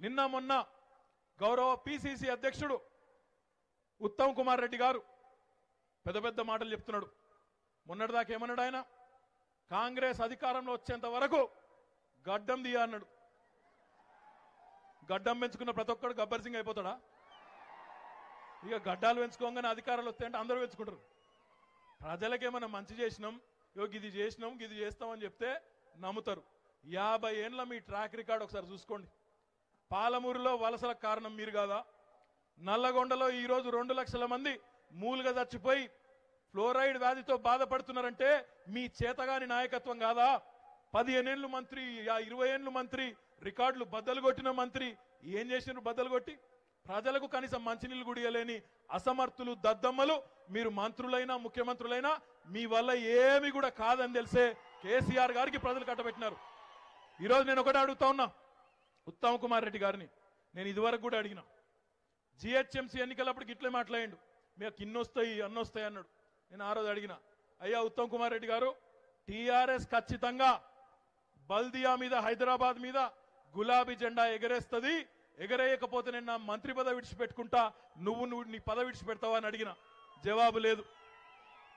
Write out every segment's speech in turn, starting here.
నిన్న మొన్న గౌరవ పిసిసి అధ్యక్షుడు ఉత్తమ్ కుమార్ రెడ్డి గారు పెద్ద పెద్ద మాటలు చెప్తున్నాడు. మొన్నటిదాకా ఏమన్నాడు ఆయన? కాంగ్రెస్ అధికారంలో వచ్చేంత వరకు గడ్డం దియా అన్నాడు. గడ్డం పెంచుకున్న ప్రతి ఒక్కడు గబ్బర్ సింగ్ అయిపోతాడా? ఇక గడ్డాలు పెంచుకోగానే అధికారాలు వస్తాయంటే అందరూ పెంచుకుంటారు. ప్రజలకేమైనా మంచి చేసినాం యో ఇది చేసినాం ఇది చేస్తామని చెప్తే నమ్ముతారు. యాభై ఏండ్ల మీ ట్రాక్ రికార్డ్ ఒకసారి చూసుకోండి. పాలమూరులో వలసల కారణం మీరు కాదా? నల్లగొండలో ఈరోజు రెండు లక్షల మంది మూలుగా చచ్చిపోయి ఫ్లోరైడ్ వ్యాధితో బాధపడుతున్నారంటే మీ చేతగాని నాయకత్వం కాదా? పదిహేనేళ్ళు మంత్రి ఇరవై ఏళ్ళు మంత్రి రికార్డులు బద్దలు కొట్టిన మంత్రి ఏం చేసినారు బద్దలు కొట్టి? ప్రజలకు కనీసం మంచినీళ్ళు గుడియలేని అసమర్థులు దద్దమ్మలు మీరు మంత్రులైనా ముఖ్యమంత్రులైనా మీ వల్ల ఏమి కూడా కాదని తెలిసే కేసీఆర్ గారికి ప్రజలు కట్టబెట్టినారు. ఈరోజు నేను ఒకటి అడుగుతా ఉన్నా. ఉత్తమ్ కుమార్ రెడ్డి గారిని. నేను ఇదివరకు కూడా అడిగిన. జిహెచ్ఎంసీ ఎన్నికలప్పుడు ఇట్లే మాట్లాడి మీకు ఇన్నొస్తాయి అన్నొస్తాయి అన్నాడు. నేను ఆ రోజు అడిగిన. అయ్యా ఉత్తమ్ కుమార్ రెడ్డి గారు టీఆర్ఎస్ ఖచ్చితంగా బల్దియా మీద హైదరాబాద్ మీద గులాబీ జెండా ఎగరేస్తుంది. ఎగరేయకపోతే నేను నా మంత్రి పదవి విడిచిపెట్టుకుంటా. నువ్వు నువ్వు నీ పదవి విడిచిపెడతావా అని అడిగిన. జవాబు లేదు.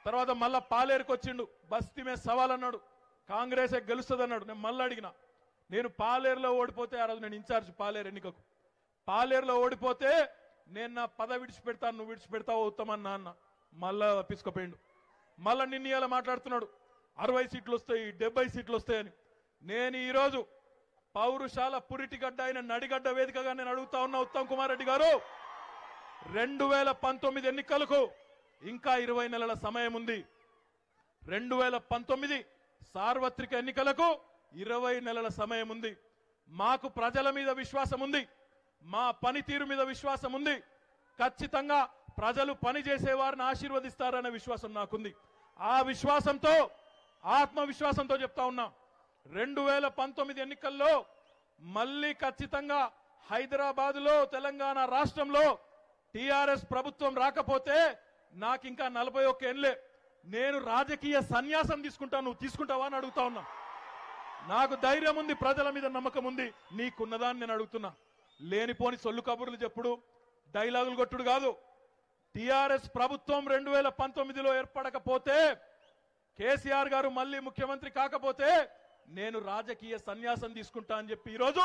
తర్వాత మళ్ళా పాలేరుకొచ్చిండు. బస్తీ మీద సవాల్ అన్నాడు కాంగ్రెస్ గెలుస్తుంది అన్నాడు నేను మళ్ళీ అడిగిన. నేను పాలేరులో ఓడిపోతే ఆ రోజు నేను ఇన్ఛార్జ్ పాలేరు ఎన్నికకు. పాలేరులో ఓడిపోతే నేను నా పద విడిచిపెడతాను నువ్వు విడిచిపెడతావు ఉత్తమని నాన్న. మళ్ళా పిసుకుపోయిండు. మళ్ళా నిన్న ఇలా మాట్లాడుతున్నాడు. అరవై సీట్లు వస్తాయి డెబ్బై సీట్లు వస్తాయని. నేను ఈరోజు పౌరుషాల పురిటిగడ్డ అయిన నడిగడ్డ వేదికగా నేను అడుగుతా ఉన్నా ఉత్తమ్ కుమార్ రెడ్డి గారు రెండు వేల పంతొమ్మిది ఎన్నికలకు ఇంకా ఇరవై నెలల సమయం ఉంది. రెండు వేల పంతొమ్మిది సార్వత్రిక ఎన్నికలకు ఇరవై నెలల సమయం ఉంది. మాకు ప్రజల మీద విశ్వాసం ఉంది. మా పనితీరు మీద విశ్వాసం ఉంది. ఖచ్చితంగా ప్రజలు పని చేసేవారిని ఆశీర్వదిస్తారనే విశ్వాసం నాకుంది. ఆ విశ్వాసంతో ఆత్మవిశ్వాసంతో చెప్తా ఉన్నా. రెండు వేల పంతొమ్మిది ఎన్నికల్లో మళ్ళీ ఖచ్చితంగా హైదరాబాద్లో తెలంగాణ రాష్ట్రంలో టిఆర్ఎస్ ప్రభుత్వం రాకపోతే నాకు ఇంకా నలభై ఒక్క ఏళ్ళే. నేను రాజకీయ సన్యాసం తీసుకుంటాను నువ్వు తీసుకుంటావా అని అడుగుతా ఉన్నా. నాకు ధైర్యం ఉంది ప్రజల మీద నమ్మకం ఉంది. నీకున్నదాన్ని నేను అడుగుతున్నా. లేనిపోని సొల్లు కబుర్లు చెప్పుడు. డైలాగులు కొట్టుడు కాదు. టిఆర్ఎస్ ప్రభుత్వం రెండు వేల పంతొమ్మిదిలో ఏర్పడకపోతే కేసీఆర్ గారు మళ్ళీ ముఖ్యమంత్రి కాకపోతే నేను రాజకీయ సన్యాసం తీసుకుంటా అని చెప్పి ఈరోజు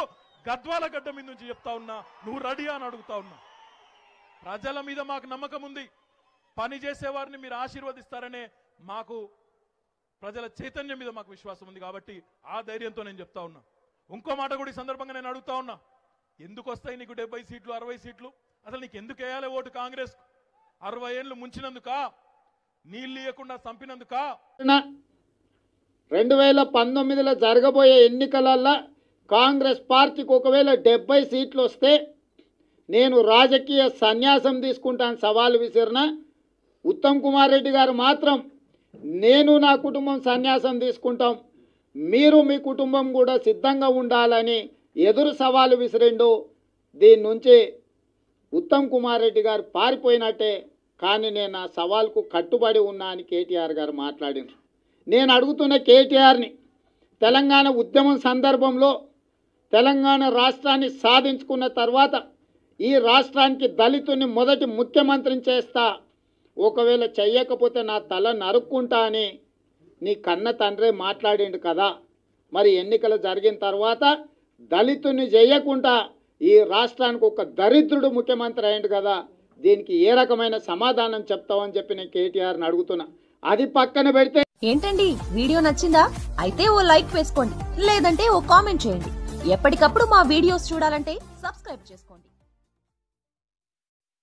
గద్వాల గడ్డ మీద నుంచి చెప్తా ఉన్నా. నువ్వు రెడీ అని అడుగుతా ఉన్నా. ప్రజల మీద మాకు నమ్మకం ఉంది. పని చేసేవారిని మీరు ఆశీర్వదిస్తారనే మాకు ప్రజల చైతన్యం మీద మాకు విశ్వాసం ఉంది కాబట్టి ఆ ధైర్యంతో నేను చెప్తా ఉన్నా. ఇంకో మాట కూడా ఈ సందర్భంగా నేను అడుగుతా ఉన్నా. ఎందుకు వస్తాయి నీకు డెబ్బై సీట్లు అరవై సీట్లు? అసలు నీకు ఎందుకు వేయాలి ఓటు కాంగ్రెస్ అరవై ఏళ్ళు ముంచినందుకా? నీళ్ళు ఇవ్వకుండా చంపినందుకా? రెండు వేల పంతొమ్మిదిలో జరగబోయే ఎన్నికలల్లో కాంగ్రెస్ పార్టీకి ఒకవేళ డెబ్బై సీట్లు వస్తే నేను రాజకీయ సన్యాసం తీసుకుంటాను సవాలు విసిరిన. ఉత్తమ్ కుమార్ రెడ్డి గారు మాత్రం నేను నా కుటుంబం సన్యాసం తీసుకుంటాం. మీరు మీ కుటుంబం కూడా సిద్ధంగా ఉండాలని ఎదురు సవాలు విసిరిండు. దీని నుంచి ఉత్తమ్ కుమార్ రెడ్డి గారు పారిపోయినట్టే కానీ నేను ఆ సవాల్కు కట్టుబడి ఉన్నా అని కేటీఆర్ గారు మాట్లాడినారు నేను అడుగుతున్న కేటీఆర్ని తెలంగాణ ఉద్యమం సందర్భంలో తెలంగాణ రాష్ట్రాన్ని సాధించుకున్న తర్వాత ఈ రాష్ట్రానికి దళితుని మొదటి ముఖ్యమంత్రిని చేస్తా ఒకవేళ చెయ్యకపోతే నా తల నరుక్కుంటా అని నీ కన్న తండ్రే మాట్లాడిండు కదా. మరి ఎన్నికలు జరిగిన తర్వాత దళితుని చేయకుండా ఈ రాష్ట్రానికి ఒక దరిద్రుడు ముఖ్యమంత్రి అయ్యిండు కదా. దీనికి ఏ రకమైన సమాధానం చెప్తావని చెప్పి నేను కేటీఆర్ని అడుగుతున్నా. అది పక్కన పెడితే ఏంటండి? వీడియో నచ్చిందా? అయితే ఓ లైక్ వేసుకోండి. లేదంటే ఓ కామెంట్ చేయండి. ఎప్పటికప్పుడు మా వీడియోస్ చూడాలంటే సబ్స్క్రైబ్ చేసుకోండి.